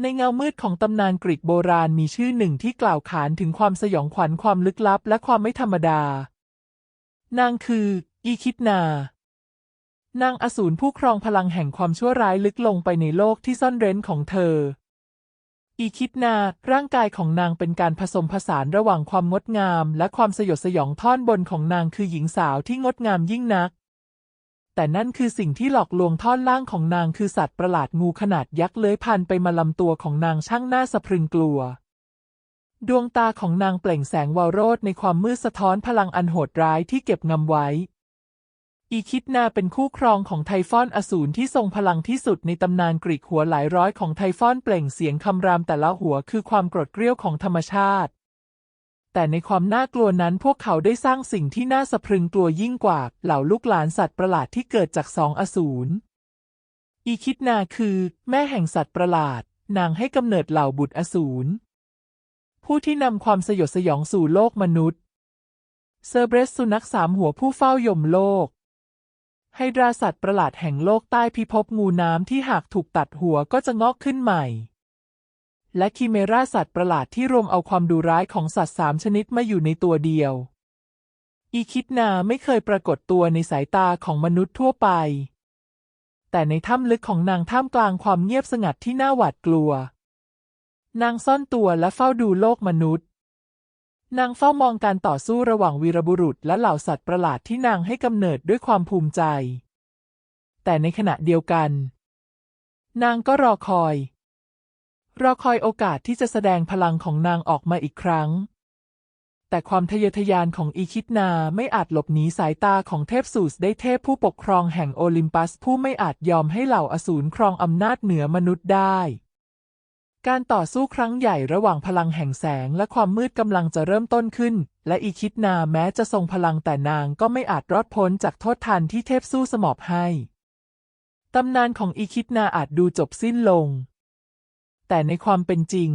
ในเงามืดของตำนานกรีกโบราณมีชื่อหนึ่งที่กล่าวขานถึงความสยองขวัญความลึกลับและความไม่ธรรมดา นางคืออีคิดนา นางอสูรผู้ครองพลังแห่งความชั่วร้ายลึกลงไปในโลกที่ซ่อนเร้นของเธอ อีคิดนา ร่างกายของนางเป็นการผสมผสานระหว่างความงดงาม และความสยดสยองท่อนบนของนางคือหญิงสาวที่งดงามยิ่งนัก แต่นั่นคือสิ่งที่หลอกลวงท่อนล่างของนางคือสัตว์ประหลาดงูขนาดยักษ์เลื้อยพันไปมาลำตัวของนางช่างน่าสะพรึงกลัว ดวงตาของนางเปล่งแสงวาวโรจน์ในความมืดสะท้อนพลังอันโหดร้ายที่เก็บงำไว้ อีคิดนาเป็นคู่ครองของไทฟอนอสูรที่ทรงพลังที่สุดในตำนานกรีกหัวหลายร้อยของไทฟอนเปล่งเสียงคำรามแต่ละหัวคือความกรธเกรี้ยวของธรรมชาติ แต่ในความน่ากลัวนั้นพวกเขาได้สร้างสิ่งที่น่าสะพรึงกลัวยิ่งกว่า เหล่าลูกหลานสัตว์ประหลาดที่เกิดจากสองอสูร อีคิดนาคือ แม่แห่งสัตว์ประหลาด นางให้กำเนิดเหล่าบุตรอสูร ผู้ที่นำความสยดสยองสู่โลกมนุษย์ เซอร์เบรสสุนัขสามหัวผู้เฝ้ายมโลกไฮดราสัตว์ประหลาดแห่งโลกใต้พิภพงูน้ำที่หากถูกตัดหัวก็จะงอกขึ้นใหม่ และคิเมราสัตว์ประหลาดที่รวมเอาความดุร้ายของสัตว์สามชนิดมาอยู่ในตัวเดียว อีคิดนาไม่เคยปรากฏตัวในสายตาของมนุษย์ทั่วไป แต่ในถ้ำลึกของนางท่ามกลางความเงียบสงัดที่น่าหวาดกลัว นางซ่อนตัวและเฝ้าดูโลกมนุษย์ นางเฝ้ามองการต่อสู้ระหว่างวีรบุรุษและเหล่าสัตว์ประหลาดที่นางให้กำเนิดด้วยความภูมิใจ แต่ในขณะเดียวกัน นางก็รอคอย รอคอยโอกาสที่จะแสดงพลังของนางออกมาอีกครั้ง แต่ความทะเยอทะยานของอีคิดนาไม่อาจหลบหนีสายตาของเทพซูสได้เทพผู้ปกครองแห่งโอลิมปัสผู้ไม่อาจยอมให้เหล่าอสูรครองอำนาจเหนือมนุษย์ได้การต่อสู้ครั้งใหญ่ระหว่างพลังแห่งแสงและความมืดกำลังจะเริ่มต้นขึ้น และอีคิดนาแม้จะทรงพลังแต่นางก็ไม่อาจรอดพ้นจากโทษทันที่เทพสู้สมอบให้ ตำนานของอีคิดนาอาจดูจบสิ้นลง แต่ในความเป็นจริง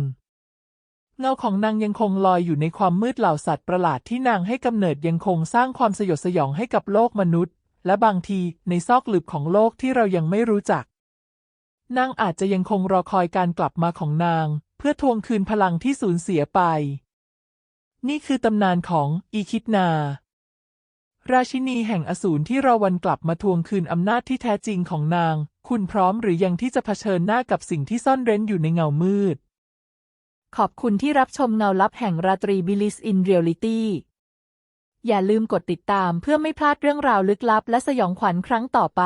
เงาของนางยังคงลอยอยู่ในความมืดเหล่าสัตว์ประหลาดที่นางให้กำเนิดยังคงสร้างความสยดสยองให้กับโลกมนุษย์ และบางทีในซอกหลืบของโลกที่เรายังไม่รู้จัก นางอาจจะยังคงรอคอยการกลับมาของนาง เพื่อทวงคืนพลังที่สูญเสียไป นี่คือตำนานของอีคิดนาราชินีแห่งอสูรที่รอวันกลับมาทวงคืนอำนาจที่แท้จริงของนาง คุณพร้อมหรือยังที่จะเผชิญหน้ากับสิ่งที่ซ่อนเร้นอยู่ในเงามืด ขอบคุณที่รับชมเงาลับแห่งราตรีบิลิสอินเรียลิตี้อย่าลืมกดติดตามเพื่อไม่พลาดเรื่องราวลึกลับ และสยองขวัญครั้งต่อไป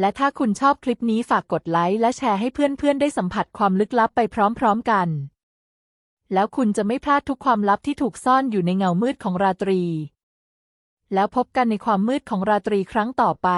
และถ้าคุณชอบคลิปนี้ฝากกดไลค์และแชร์ให้เพื่อนๆ ได้สัมผัสความลึกลับไปพร้อมๆกัน แล้วคุณจะไม่พลาดทุกความลับที่ถูกซ่อนอยู่ในเงามืดของราตรี แล้วพบกันในความมืดของราตรีครั้งต่อไป